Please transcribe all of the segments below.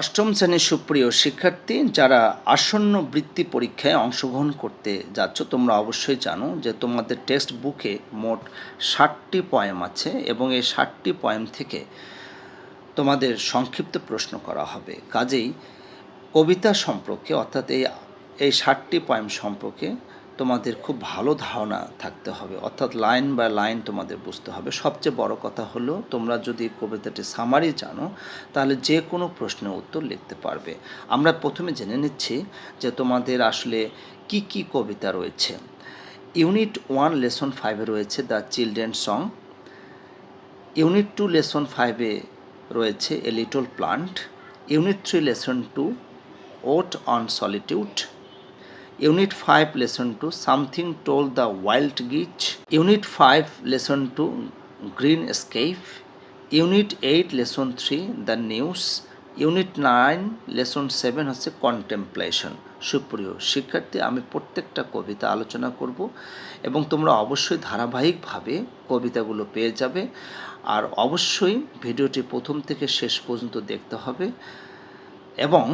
অষ্টম শ্রেণির সুপ্রিয় শিক্ষার্থী যারা আসন্ন বৃত্তি পরীক্ষায় অংশগ্রহণ করতে যাচ্ছ, তোমরা অবশ্যই জানো যে তোমাদের টেক্সট বুকে মোট ষাটটি পয়েম আছে এবং এই ষাটটি পয়েম থেকে তোমাদের সংক্ষিপ্ত প্রশ্ন করা হবে। কাজেই কবিতা সম্পর্কে, অর্থাৎ এই এই ষাটটি পয়েম সম্পর্কে তোমাদের খুব ভালো ধারণা থাকতে হবে। অর্থাৎ লাইন বাই লাইন তোমাদের বুঝতে হবে। সবচেয়ে বড় কথা হলো, তোমরা যদি কবিতাটি সামারি জানো, তাহলে যে কোনো প্রশ্নের উত্তর লিখতে পারবে। আমরা প্রথমে জেনে নিচ্ছি যে তোমাদের আসলে কি কি কবিতা রয়েছে। ইউনিট ওয়ান লেসন ফাইভে রয়েছে the children song. Unit two lesson ফাইভে রয়েছে a little plant. Unit three lesson two, ode on solitude. Unit 5 Lesson 2 Something Told the Wild Geese Unit 5 Lesson 2 Green Escape Unit 8 Lesson 3 The News unit nine lesson seven হচ্ছে contemplation. সুপ্রিয় শিক্ষার্থী, আমি প্রত্যেকটা কবিতা আলোচনা করব এবং তোমরা অবশ্যই ধারাবাহিকভাবে কবিতাগুলো পেয়ে যাবে আর অবশ্যই ভিডিওটি প্রথম থেকে শেষ পর্যন্ত দেখতে হবে এবং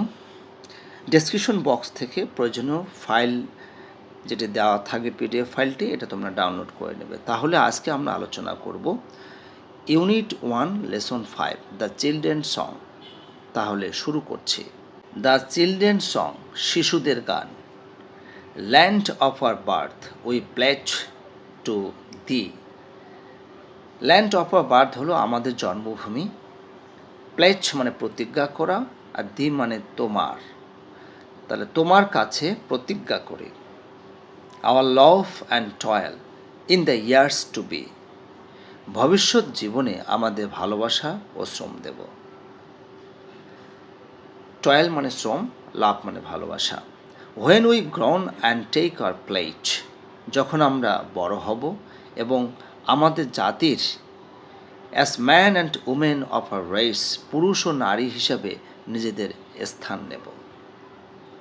ডেসক্রিপশন বক্স থেকে প্রয়োজনীয় ফাইল যেটি দেওয়া থাকবে পিডিএফ ফাইলটি এটা তোমরা ডাউনলোড করে নেবে। তাহলে আজকে আমরা আলোচনা করব unit one lesson five the children song তাহলে শুরু করছি। দ্য চিলড্রেন সং শিশুদের গান। Land of our birth we pledge to the land of our birth হলো আমাদের জন্মভূমি। প্লেচ মানে প্রতিজ্ঞা করা, আর দি মানে তোমার। তাহলে তোমার কাছে প্রতিজ্ঞা করি। Our love and toil in the years to be ভবিষ্যৎ জীবনে আমাদের ভালোবাসা ও শ্রম দেব। টয়েল মানে শ্রম, লাভ মানে ভালোবাসা। When we grown and take our place যখন আমরা বড় হব এবং আমাদের জাতির as man and women of our race পুরুষ ও নারী হিসাবে নিজেদের স্থান নেব।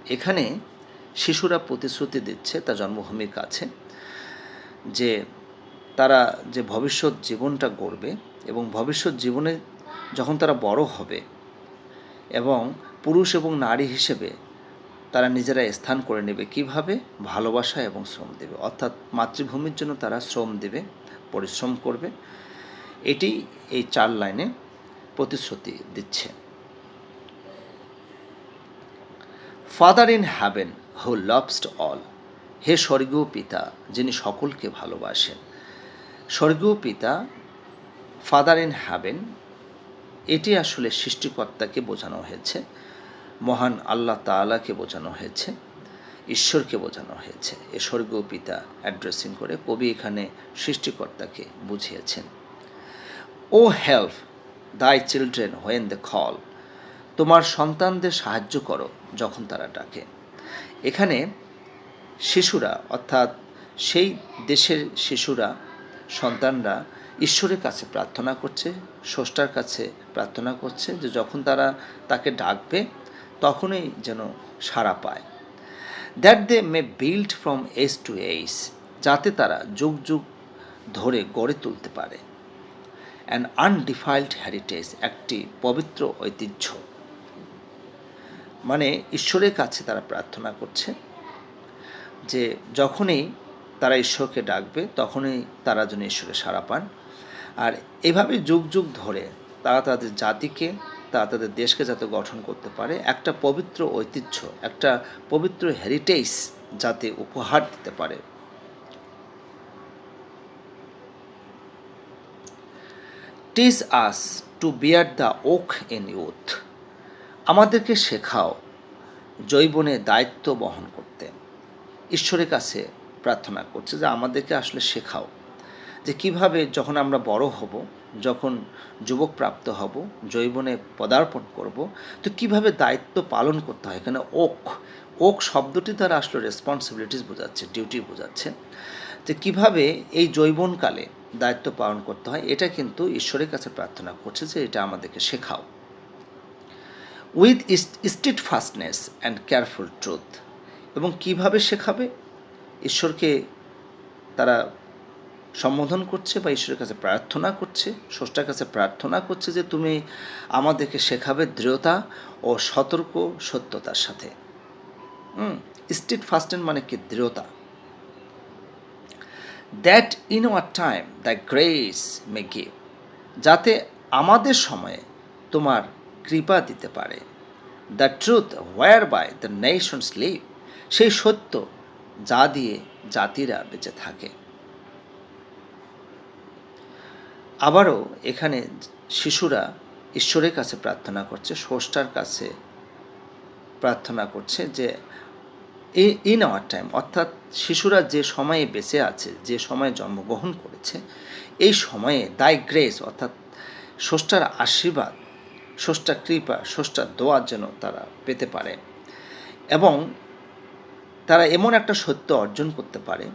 এখানে শিশুরা প্রতিশ্রুতি দিচ্ছে, তার জন্মভূমির কাছে, যে তারা যে ভবিষ্যৎ জীবনটা গড়বে এবং ভবিষ্যৎ জীবনে যখন তারা বড় হবে এবং পুরুষ এবং নারী হিসেবে তারা নিজেরা স্থান করে নেবে কীভাবে? ভালোবাসা এবং শ্রম দেবে। অর্থাৎ মাতৃভূমির জন্য তারা শ্রম দেবে, পরিশ্রম করবে। এটি এই চার লাইনে প্রতিশ্রুতি দিচ্ছে। Father in heaven who lovest all হে স্বর্গীয় পিতা, যিনি সকলকে ভালোবাসেন। স্বর্গীয় পিতা ফাদার ইন হ্যাভেন এটি আসলে সৃষ্টিকর্তাকে বোঝানো হয়েছে, মহান আল্লাহ তালাকে বোঝানো হয়েছে, ঈশ্বরকে বোঝানো হয়েছে। এ স্বর্গীয় পিতা অ্যাড্রেসিং করে কবি এখানে সৃষ্টিকর্তাকে বুঝিয়েছেন। O help thy children when the call তোমার সন্তানদের সাহায্য করো যখন তারা ডাকে। এখানে শিশুরা, অর্থাৎ সেই দেশের শিশুরা, সন্তানরা ঈশ্বরের কাছে প্রার্থনা করছে, স্রষ্টার কাছে প্রার্থনা করছে যে যখন তারা তাকে ডাকবে, তখনই যেন সাড়া পায়। That they may build from age to age যাতে তারা যুগ যুগ ধরে গড়ে তুলতে পারে। অ্যান আনডিফাইল্ড হ্যারিটেজ একটি পবিত্র ঐতিহ্য। মানে ঈশ্বরের কাছে তারা প্রার্থনা করছে যে যখনই তারা ঈশ্বরকে ডাকবে, তখনই তারা যেন ঈশ্বরে সাড়া পান। আর এভাবে যুগ যুগ ধরে তারা তাদের জাতিকে, তারা তাদের দেশকে যাতে গঠন করতে পারে, একটা পবিত্র ঐতিহ্য, একটা পবিত্র হেরিটেজ যাতে উপহার দিতে পারে। Teach us to bear the yoke in youth আমাদেরকে শেখাও, জৈবনে দায়িত্ব বহন করতে। ঈশ্বরের কাছে প্রার্থনা করছে যে আমাদেরকে আসলে শেখাও যে কীভাবে যখন আমরা বড় হব, যখন যুবক প্রাপ্ত হব, জৈবনে পদার্পণ করব, তো কীভাবে দায়িত্ব পালন করতে হয়? এখানে ওক ওক শব্দটি তারা আসলে রেসপন্সিবিলিটিস বোঝাচ্ছে ডিউটি বোঝাচ্ছে। যে কীভাবে এই জৈবনকালে দায়িত্ব পালন করতে হয়, এটা কিন্তু ঈশ্বরের কাছে প্রার্থনা করছে যে এটা আমাদেরকে শেখাও। With steadfastness and careful truth এবং কীভাবে শেখাবে? ঈশ্বরকে তারা সম্বোধন করছে বা ঈশ্বরের কাছে প্রার্থনা করছে, স্রষ্টার কাছে প্রার্থনা করছে যে তুমি আমাদেরকে শেখাবে দৃঢ়তা ও সতর্ক সত্যতার সাথে। হুম স্ট্রিট ফাস্টেন মানে কি? দৃঢ়তা। That in our time the grace may give যাতে আমাদের সময়ে তোমার কৃপা দিতে পারে। The truth whereby the nations live সেই সত্য যা দিয়ে জাতিরা বেঁচে থাকে। আবারও এখানে শিশুরা ঈশ্বরের কাছে প্রার্থনা করছে, স্রষ্টার কাছে প্রার্থনা করছে যে ইন আওয়ার টাইম অর্থাৎ শিশুরা যে সময়ে বেঁচে আছে, যে সময়ে জন্মগ্রহণ করেছে, এই সময়ে দাই গ্রেস অর্থাৎ স্রষ্টার আশীর্বাদ স্রষ্টার কৃপা, স্রষ্টার দোয়ার যেন তারা পেতে পারে এবং তারা এমন একটা সত্য অর্জন করতে পারে,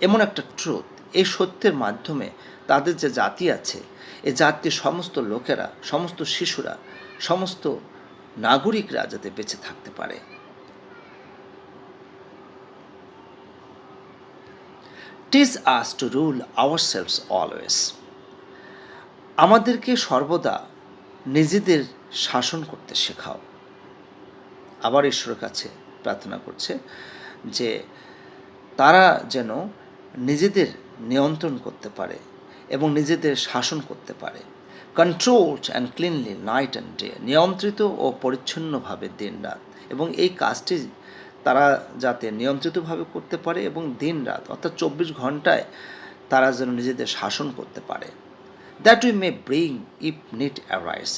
এমন একটা ট্রুথ এই সত্যের মাধ্যমে তাদের যে জাতি আছে এই জাতির সমস্ত লোকেরা, সমস্ত শিশুরা, সমস্ত নাগরিকরা যাতে বেঁচে থাকতে পারে। Teach us to rule ourselves always আমাদেরকে সর্বদা নিজেদের শাসন করতে শেখাও। আবার ঈশ্বরের কাছে প্রার্থনা করছে যে তারা যেন নিজেদের নিয়ন্ত্রণ করতে পারে এবং নিজেদের শাসন করতে পারে। Controlled and cleanly night and day নিয়ন্ত্রিত ও পরিচ্ছন্নভাবে দিন রাত। এবং এই কাজটি তারা যাতে নিয়ন্ত্রিতভাবে করতে পারে এবং দিন রাত, অর্থাৎ চব্বিশ ঘন্টায় তারা যেন নিজেদের শাসন করতে পারে। That we may bring if need arise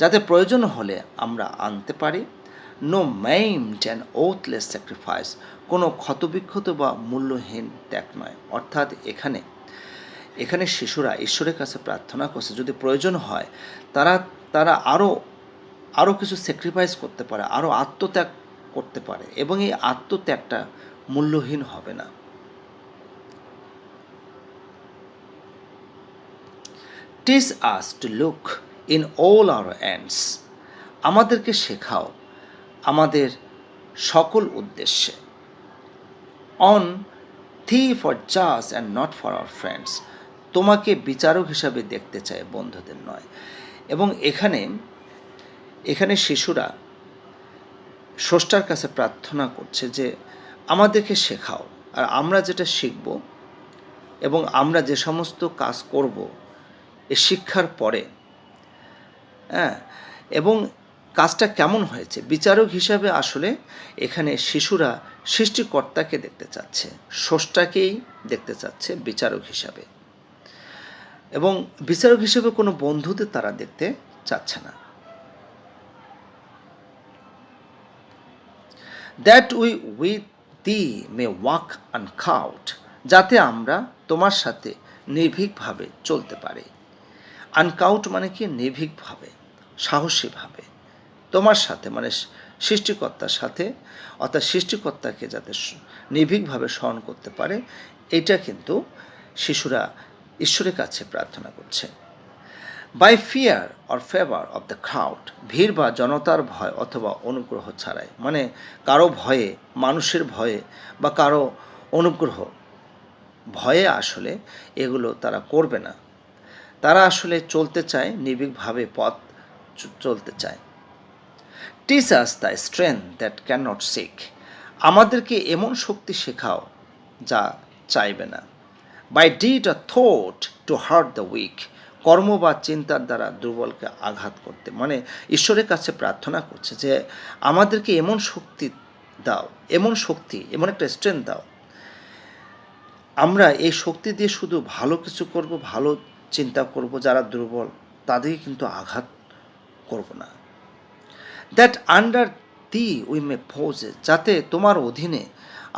যাতে প্রয়োজন হলে আমরা আনতে পারি। No maimed and worthless sacrifice কোনো ক্ষতবিক্ষত বা মূল্যহীন ত্যাগ নয়। অর্থাৎ এখানে এখানে শিশুরা ঈশ্বরের কাছে প্রার্থনা করছে, যদি প্রয়োজন হয়, তারা তারা আরও আরও কিছু স্যাক্রিফাইস করতে পারে আরও আত্মত্যাগ করতে পারে, এবং এই আত্মত্যাগটা মূল্যহীন হবে না। Teach us to look in all our ends আমাদেরকে শেখাও আমাদের সকল উদ্দেশ্যে। On thee for জাস and not for our friends তোমাকে বিচারক হিসাবে দেখতে চায় বন্ধুদের নয়। এবং এখানে এখানে শিশুরা স্রষ্টার কাছে প্রার্থনা করছে যে, আমাদেরকে শেখাও। আর আমরা যেটা শিখব এবং আমরা যে সমস্ত কাজ করব এ শিক্ষার পরে। হ্যাঁ এবং কাজটা কেমন হয়েছে? বিচারক হিসাবে আসলে এখানে শিশুরা সৃষ্টিকর্তাকে দেখতে চাচ্ছে, স্রষ্টাকেই দেখতে চাচ্ছে বিচারক হিসাবে। এবং বিচারক হিসেবে কোনো বন্ধুদের তারা দেখতে চাচ্ছে না। That we with thee may walk and uncowed যাতে আমরা তোমার সাথে নির্ভীকভাবে চলতে পারি। আনকাউট মানে কি? নির্ভীকভাবে, সাহসীভাবে। তোমার সাথে মানে সৃষ্টিকর্তার সাথে, অর্থাৎ সৃষ্টিকর্তাকে যাতে নির্ভীকভাবে স্মরণ করতে পারে, এটা কিন্তু শিশুরা ঈশ্বরের কাছে প্রার্থনা করছে। By fear or favour of the crowd ভিড় বা জনতার ভয় অথবা অনুগ্রহ ছাড়াই মানে কারও ভয়ে, মানুষের ভয়ে বা কারও অনুগ্রহ, ভয়ে আসলে এগুলো তারা করবে না। তারা আসলে চলতে চায়, নির্ভীকভাবে পথ চলতে চায়। Teach us the strength that cannot seek আমাদেরকে এমন শক্তি শেখাও যা চাইবে না। By deed a thought to hurt the weak কর্ম বা চিন্তার দ্বারা দুর্বলকে আঘাত করতে। মানে ঈশ্বরের কাছে প্রার্থনা করছে যে, আমাদেরকে এমন শক্তি দাও, এমন শক্তি, এমন একটা স্ট্রেংথ দাও। আমরা এই শক্তি দিয়ে শুধু ভালো কিছু করব, ভালো চিন্তা করব যারা দুর্বল, তাদেরকে কিন্তু আঘাত করব না। That under thee we may possess যাতে তোমার অধীনে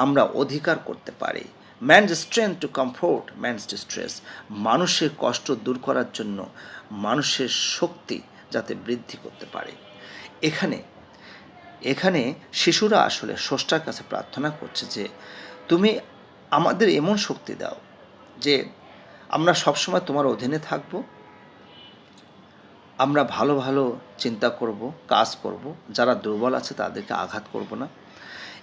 আমরা অধিকার করতে পারি। Man's strength to comfort man's distress মানুষের কষ্ট দূর করার জন্য মানুষের শক্তি যাতে বৃদ্ধি করতে পারে। এখানে এখানে শিশুরা আসলে স্রষ্টার কাছে প্রার্থনা করছে যে, তুমি আমাদের এমন শক্তি দাও যে আমরা সবসময় তোমার অধীনে থাকব। আমরা ভালো ভালো চিন্তা করব, কাজ করব। যারা দুর্বল আছে তাদেরকে আঘাত করব না।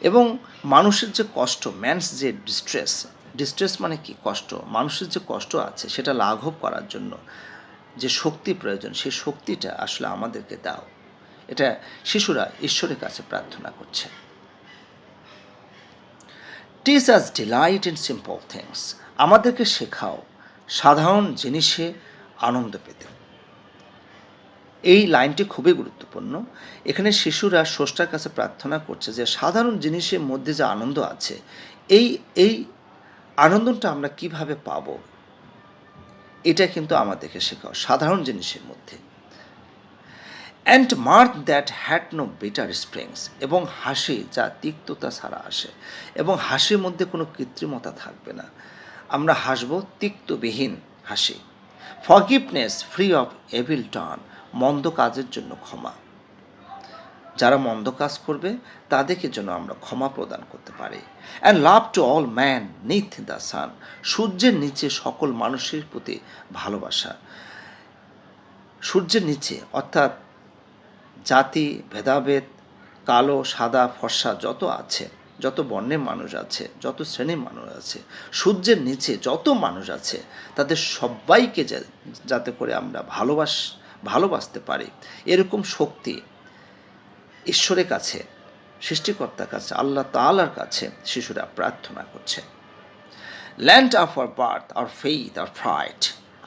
এবং মানুষের যে কষ্ট ম্যানস যে ডিস্ট্রেস ডিস্ট্রেস মানে কি? কষ্ট। মানুষের যে কষ্ট আছে সেটা লাঘব করার জন্য যে শক্তি প্রয়োজন, সেই শক্তিটা আসলে আমাদেরকে দাও। এটা শিশুরা ঈশ্বরের কাছে প্রার্থনা করছে। Teach us delight in simple things আমাদেরকে শেখাও। সাধারণ জিনিসে আনন্দ পেতে। এই লাইনটি খুবই গুরুত্বপূর্ণ। এখানে শিশুরা স্রষ্টার কাছে প্রার্থনা করছে যে, সাধারণ জিনিসের মধ্যে যে আনন্দ আছে, এই এই আনন্দটা আমরা কীভাবে পাব, এটা কিন্তু আমাদেরকে শেখাও সাধারণ জিনিসের মধ্যে। And mirth that had no bitter springs এবং হাসি যা তিক্ততা ছাড়া আসে এবং হাসির মধ্যে কোনো কৃত্রিমতা থাকবে না। আমরা হাসব তিক্তবিহীন হাসি। Forgiveness free of evil turn মন্দ কাজের জন্য ক্ষমা। যারা মন্দ কাজ করবে, তাদেরকে যেন আমরা ক্ষমা প্রদান করতে পারি। And love to all man neath the sun সূর্যের নিচে সকল মানুষের প্রতি ভালোবাসা। সূর্যের নিচে, অর্থাৎ জাতি, ভেদাভেদ, কালো, সাদা, ফর্সা যত আছে যত বর্ণের মানুষ আছে, যত শ্রেণির মানুষ আছে, সূর্যের নিচে যত মানুষ আছে, তাদের সবাইকে যাতে করে আমরা ভালোবাস, ভালোবাসতে পারি। এরকম শক্তি ঈশ্বরের কাছে, সৃষ্টিকর্তার কাছে, আল্লাহ তাআলার কাছে শিশুরা প্রার্থনা করছে। Land of our birth our faith our pride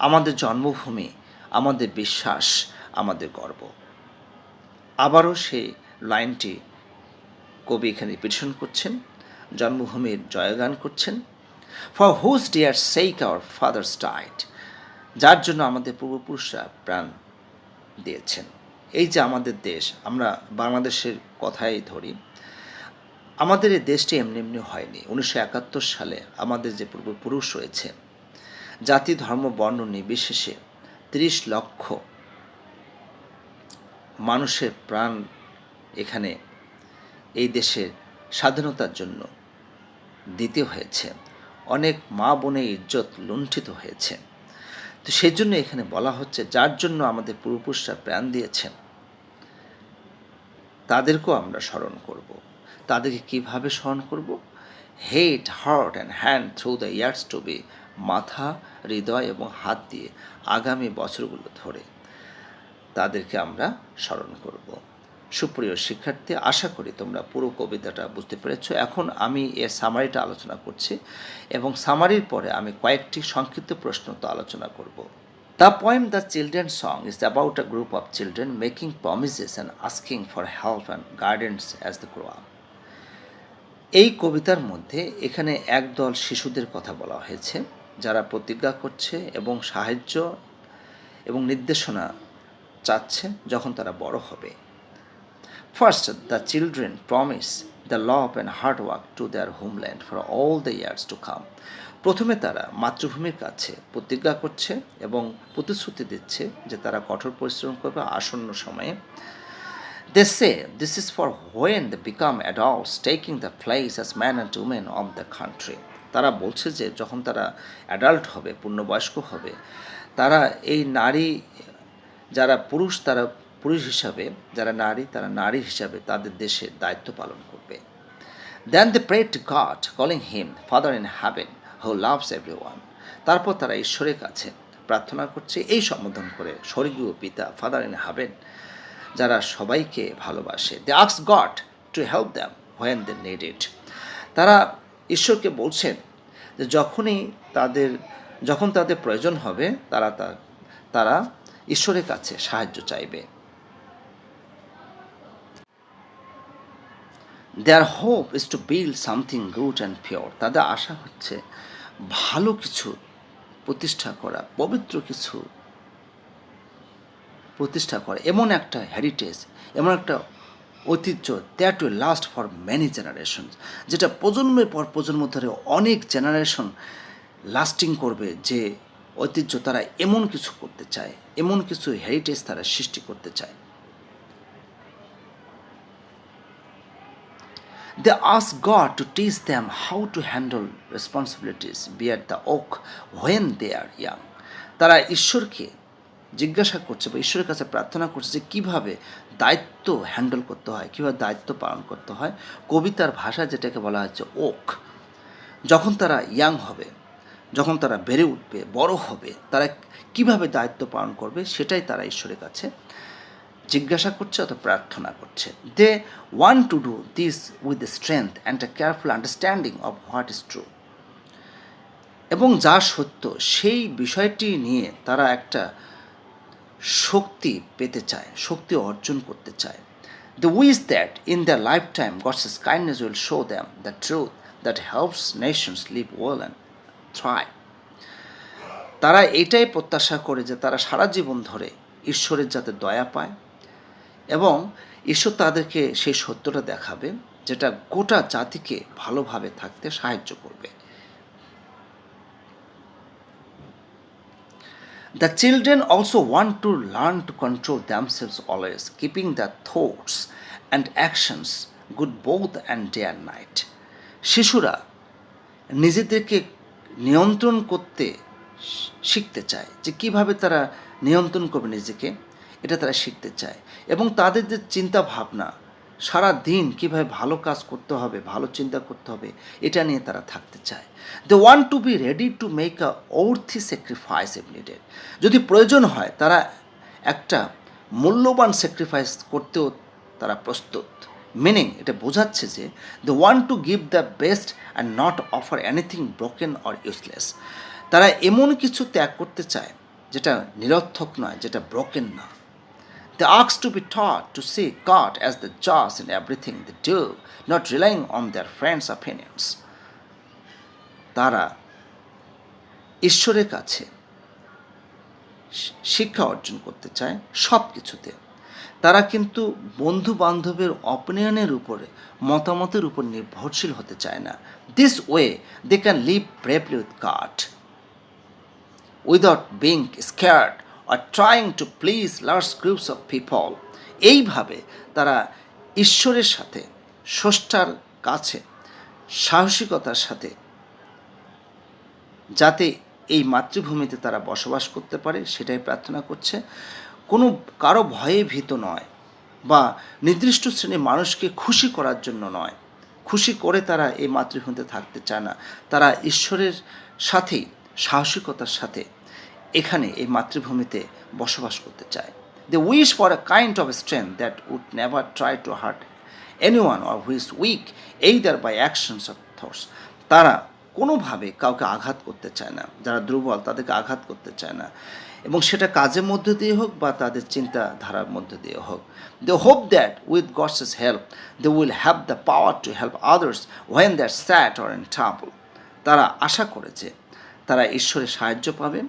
আমাদের জন্মভূমি, আমাদের বিশ্বাস, আমাদের গর্ব। আবারও সেই লাইনটি কবি এখানে রিপিটেশন করছেন জন্মভূমির জয়গান করছেন। For whose dear sake our fathers died যার জন্য আমাদের পূর্বপুরুষরা প্রাণ দিয়েছেন। এই যে আমাদের দেশ, আমরা বাংলাদেশের কথাই ধরি, আমাদের এই দেশটি এমনি এমনি হয়নি। উনিশশো একাত্তর সালে আমাদের যে পূর্বপুরুষ রয়েছে, জাতি, ধর্ম, বর্ণ নির্বিশেষে তিরিশ লক্ষ মানুষের প্রাণ এখানে এই দেশের স্বাধীনতার জন্য। দিতে হয়েছে, অনেক মা বোনের ইজ্জত লুণ্ঠিত হয়েছে। তো সেই জন্য এখানে বলা হচ্ছে, যার জন্য আমাদের পূর্বপুরুষরা প্রাণ দিয়েছেন, তাদেরকেও আমরা স্মরণ করব। তাদেরকে কীভাবে স্মরণ করব? Head heart and hand through the years to be মাথা, হৃদয় এবং হাত দিয়ে আগামী বছরগুলো ধরে তাদেরকে আমরা স্মরণ করব। সুপ্রিয় শিক্ষার্থী, আশা করি তোমরা পুরো কবিতাটা বুঝতে পেরেছ। এখন আমি এর সামারিটা আলোচনা করছি এবং সামারির পরে আমি কয়েকটি সংক্ষিপ্ত প্রশ্ন তো আলোচনা করব। The poem the children song is about a group of children making promises and asking for help and guidance as the grow up এই কবিতার মধ্যে এখানে একদল শিশুদের কথা বলা হয়েছে, যারা প্রতিজ্ঞা করছে এবং সাহায্য এবং নির্দেশনা চাচ্ছে যখন তারা বড় হবে। First the children promise the love and hard work to their homeland for all the years to come প্রথমে তারা মাতৃভূমির কাছে প্রতিজ্ঞা করছে এবং প্রতিশ্রুতি দিচ্ছে যে তারা কঠোর পরিশ্রম করবে আসন্ন সময়ে They say this is for when they become adults, taking the place as men and women of the country. তারা বলছে যে যখন তারা অ্যাডাল্ট হবে পূর্ণবয়স্ক হবে তারা এই নারী যারা পুরুষ তারা পুরুষ হিসাবে, যারা নারী, তারা নারী হিসাবে তাদের দেশে দায়িত্ব পালন করবে। Then they pray to God calling him father in heaven who loves everyone তারপর তারা ঈশ্বরের কাছে প্রার্থনা করছে, এই সম্বোধন করে স্বর্গীয় পিতা ফাদার ইন হ্যাভেন যারা সবাইকে ভালোবাসে। They আক্স God to help them when they need it তারা ঈশ্বরকে বলছেন যে যখনই তাদের, যখন তাদের প্রয়োজন হবে, তারা তারা ঈশ্বরের কাছে সাহায্য চাইবে। Their hope is to build something good and pure তাদের আশা হচ্ছে ভালো কিছু প্রতিষ্ঠা করা, পবিত্র কিছু প্রতিষ্ঠা করে। এমন একটা হেরিটেজ এমন একটা ঐতিহ্য that will last for many generation যেটা প্রজন্মের পর প্রজন্ম ধরে অনেক জেনারেশন লাস্টিং করবে যে ঐতিহ্য তারা এমন কিছু করতে চায়, এমন কিছু হেরিটেজ তারা সৃষ্টি করতে চায়। They ask God to teach them how to handle responsibilities, be at the oak when they are young. তারা ঈশ্বরকে জিজ্ঞাসা করছে বা ঈশ্বরের কাছে প্রার্থনা করছে যে কীভাবে দায়িত্ব হ্যান্ডেল করতে হয় কীভাবে দায়িত্ব পালন করতে হয় কবিতার ভাষা যেটাকে বলা হচ্ছে ওক যখন তারা ইয়াং হবে যখন তারা বেড়ে উঠবে বড় হবে তারা কীভাবে দায়িত্ব পালন করবে সেটাই তারা ঈশ্বরের কাছে জিজ্ঞাসা করছে অথবা প্রার্থনা করছে। They want to do this with strength and a careful understanding of what is true এবং যা সত্য, সেই বিষয়টি নিয়ে তারা একটা শক্তি পেতে চায়, শক্তি অর্জন করতে চায়। The wish that in the lifetime God's his kindness will show them the truth that helps nations live well and thrive তারা এটাই প্রত্যাশা করে যে তারা সারা জীবন ধরে ঈশ্বরের যাতে দয়া পায় এবং ঈশ্বর তাদেরকে সেই সত্যটা দেখাবে, যেটা গোটা জাতিকে ভালোভাবে থাকতে সাহায্য করবে। The children also want to learn to control themselves always keeping the thoughts and actions good both and day and night শিশুরা নিজেদেরকে নিয়ন্ত্রণ করতে শিখতে চায় যে কীভাবে তারা নিয়ন্ত্রণ করবে নিজেকে। এটা তারা শিখতে চায়। এবং তাদের যে চিন্তা ভাবনা সারা দিন কীভাবে ভালো কাজ করতে হবে, ভালো চিন্তা করতে হবে, এটা নিয়ে তারা থাকতে চায়। They want to be ready to make a worthy sacrifice if needed যদি প্রয়োজন হয়, তারা একটা মূল্যবান স্যাক্রিফাইস করতেও তারা প্রস্তুত। মিনিং এটা বোঝাচ্ছে যে they want to give the best and not offer anything broken or useless তারা এমন কিছু ত্যাগ করতে চায়, যেটা নিরর্থক নয়, যেটা ব্রোকেন না। They ask to be taught to see God as the judge in everything they do, not relying on their friends' opinions. তারা ঈশ্বরের কাছে শিক্ষা অর্জন করতে চায় সব কিছুতে তারা কিন্তু বন্ধু বান্ধবের অপিনিয়নের উপরে মতামতের উপর নির্ভরশীল হতে চায় না this way they can live bravely with God without being scared or trying to please large groups of people এইভাবে তারা ঈশ্বরের সাথে, স্রষ্টার কাছে, সাহসিকতার সাথে যাতে এই মাতৃভূমিতে তারা বসবাস করতে পারে, সেটাই প্রার্থনা করছে। কোনো, কারও ভয়ে ভীত নয় বা নির্দিষ্ট শ্রেণির মানুষকে খুশি করার জন্য নয়। খুশি করে তারা এই মাতৃভূমিতে থাকতে চায় না। তারা ঈশ্বরের সাথেই, সাহসিকতার সাথে এখানে এই মাতৃভূমিতে বসবাস করতে চায়। They wish for a kind of strength that would never try to hurt anyone or who's weak either by actions of thoughts তারা কোনোভাবে কাউকে আঘাত করতে চায় না, যারা দুর্বল তাদেরকে আঘাত করতে চায় না। এবং সেটা কাজের মধ্য দিয়ে হোক বা তাদের চিন্তাধারার মধ্য দিয়ে হোক। They hope that with God's help they will have the power to help others when that sad or in trouble তারা আশা করেছে তারা ঈশ্বরের সাহায্য পাবে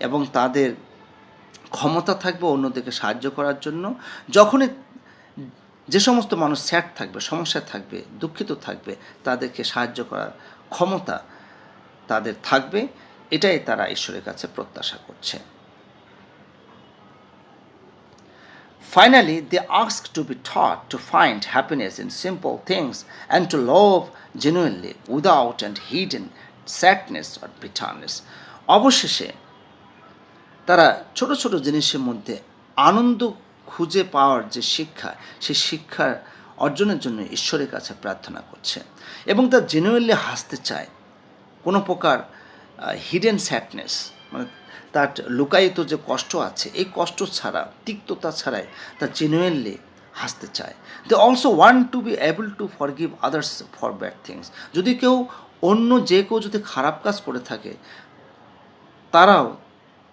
এবং তাদের ক্ষমতা থাকবে অন্যদেরকে সাহায্য করার জন্য। যখনই যে সমস্ত মানুষ স্যাট থাকবে সমস্যায় থাকবে দুঃখিত থাকবে তাদেরকে সাহায্য করার ক্ষমতা তাদের থাকবে এটাই তারা ঈশ্বরের কাছে প্রত্যাশা করছে। Finally, they ask to be taught to find happiness in simple things and to love genuinely without and hidden sadness R bitterness অবশেষে তারা ছোট ছোট জিনিসের মধ্যে আনন্দ খুঁজে পাওয়ার যে শিক্ষা, সেই শিক্ষার অর্জনের জন্য ঈশ্বরের কাছে প্রার্থনা করছে এবং তার জেনুয়েনলি হাসতে চায়। কোনো প্রকার হিডেন স্যাডনেস মানে তার লুকায়িত যে কষ্ট আছে, এই কষ্ট ছাড়া, তিক্ততা ছাড়াই তার জেনুয়েনলি হাসতে চায়। They also want to be able to forgive others for bad things যদি কেউ অন্য যে কেউ যদি খারাপ কাজ করে থাকে, তারাও,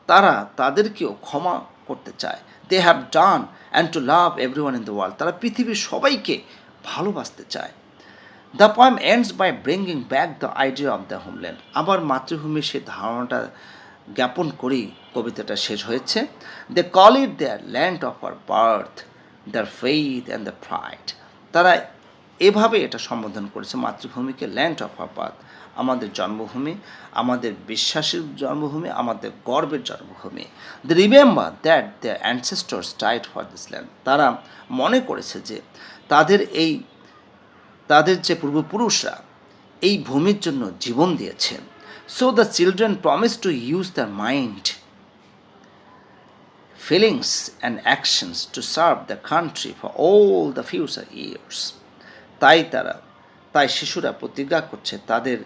তারা তাদেরকেও ক্ষমা করতে চায়। They have done and to love everyone in the world তারা পৃথিবীর সবাইকে ভালোবাসতে চায়। The poem ends by bringing back the idea of the homeland আবার মাতৃভূমির সেই ধারণাটা জ্ঞাপন করেই কবিতাটা শেষ হয়েছে। They call it their land of our birth their faith and the pride তারা এভাবে এটা সম্বোধন করেছে মাতৃভূমিকে ল্যান্ড অফ আপাত আমাদের জন্মভূমি, আমাদের বিশ্বাসের জন্মভূমি, আমাদের গর্বের জন্মভূমি। The remember that the ancestors died for this land তারা মনে করেছে যে তাদের এই, তাদের যে পূর্বপুরুষরা এই ভূমির জন্য জীবন দিয়েছেন so the children promise to use the mind feelings and actions to serve the country for all the future years তাই তারা, তাই শিশুরা প্রতিজ্ঞা করছে তাদের,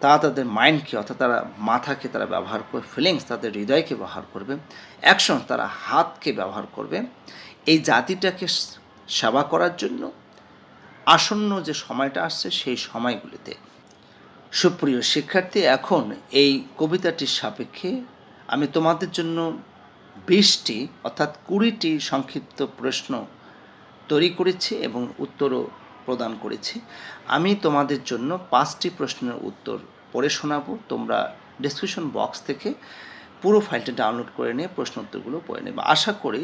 তারা তাদের মাইন্ডকে অর্থাৎ তারা মাথাকে তারা ব্যবহার করবে ফিলিংস তাদের হৃদয়কে ব্যবহার করবে অ্যাকশন তারা হাতকে ব্যবহার করবে। এই জাতিটাকে সেবা করার জন্য আসন্ন যে সময়টা আসছে সেই সময়গুলিতে সুপ্রিয় শিক্ষার্থী, এখন এই কবিতাটির সাপেক্ষে আমি তোমাদের জন্য বিশটি অর্থাৎ কুড়িটি সংক্ষিপ্ত প্রশ্ন তৈরি করেছি এবং উত্তরও প্রদান করেছি। আমি তোমাদের জন্য পাঁচটি প্রশ্নের উত্তর পড়ে শোনাবো। তোমরা ডিসক্রিপশন বক্স থেকে পুরো ফাইলটা ডাউনলোড করে নিয়ে প্রশ্ন উত্তরগুলো পড়ে নেবে। আশা করি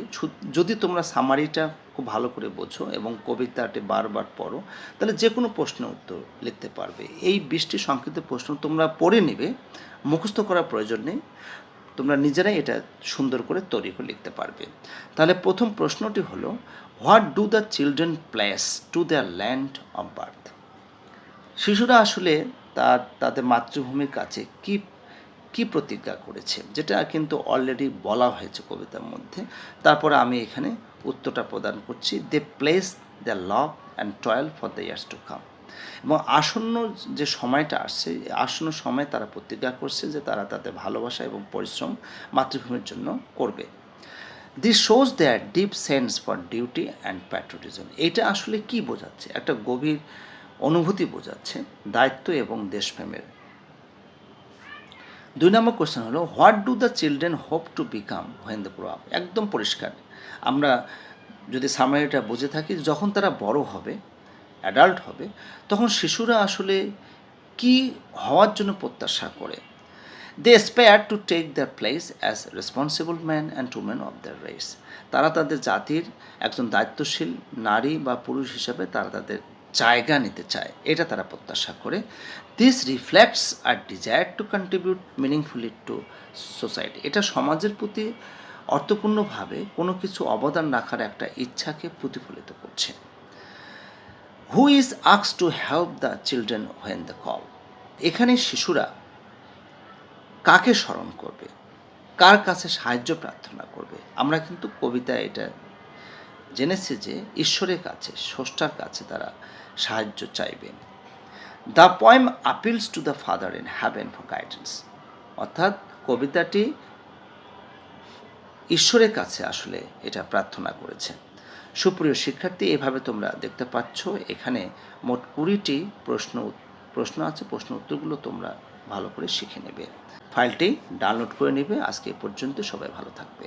যদি তোমরা সামারিটা খুব ভালো করে বোঝো এবং কবিতাটি বারবার পড়ো, তাহলে যে কোনো প্রশ্ন উত্তর লিখতে পারবে। এই বিশটি সংক্ষিপ্ত প্রশ্ন তোমরা পড়ে নেবে, মুখস্থ করার প্রয়োজন নেই, তোমরা নিজেরাই এটা সুন্দর করে তৈরি করে লিখতে পারবে। তাহলে প্রথম প্রশ্নটি হলো what do the children place to the land of birth? শিশুরা আসলে তার, তাদের মাতৃভূমির কাছে কি কি প্রতিজ্ঞা করেছে, যেটা কিন্তু অলরেডি বলা হয়েছে কবিতার মধ্যে। তারপরে আমি এখানে উত্তরটা প্রদান করছি they place the love and toil for the years to come এবং আসন্ন যে সময়টা আসছে, আসন্ন সময় তারা প্রতিজ্ঞা করছে যে তারা তাদের ভালোবাসা এবং পরিশ্রম মাতৃভূমির জন্য করবে। This shows their deep sense for duty and patriotism এটা আসলে কি বোঝাচ্ছে? একটা গভীর অনুভূতি বোঝাচ্ছে দায়িত্ব এবং দেশপ্রেমের। দুই নম্বর কোশ্চেন হলো what do the children hope to become when the up একদম পরিষ্কার। আমরা যদি সামারিটা বুঝে থাকি, যখন তারা বড় হবে অ্যাডাল্ট হবে, তখন শিশুরা আসলে কি হওয়ার জন্য প্রত্যাশা করে? They spare to take their place as responsible man and women of their race তারা তাদের জাতির একজন দায়িত্বশীল নারী বা পুরুষ হিসাবে তারা তাদের জায়গা নিতে চায়। এটা তারা প্রত্যাশা করে। This reflects our desire to contribute meaningfully to society এটা সমাজের প্রতি অর্থপূর্ণভাবে কোনো কিছু অবদান রাখার একটা ইচ্ছাকে প্রতিফলিত করছে। Who is আক্স to help the children when the call এখানে শিশুরা কাকে স্মরণ করবে? কার কাছে সাহায্য প্রার্থনা করবে? আমরা কিন্তু কবিতায় এটা জেনেছি যে ঈশ্বরের কাছে, স্রষ্টার কাছে তারা সাহায্য চাইবে the poem appeals to the father in heaven for guidance অর্থাৎ কবিতাটি ঈশ্বরের কাছে আসলে এটা প্রার্থনা করেছে। সুপ্রিয় শিক্ষার্থী, এভাবে তোমরা দেখতে পাচ্ছ, এখানে মোট কুড়িটি প্রশ্ন প্রশ্ন আছে, প্রশ্ন উত্তরগুলো তোমরা ভালো করে শিখে নেবে। ফাইলটি ডাউনলোড করে নেবে। আজকে পর্যন্ত সবাই ভালো থাকবে।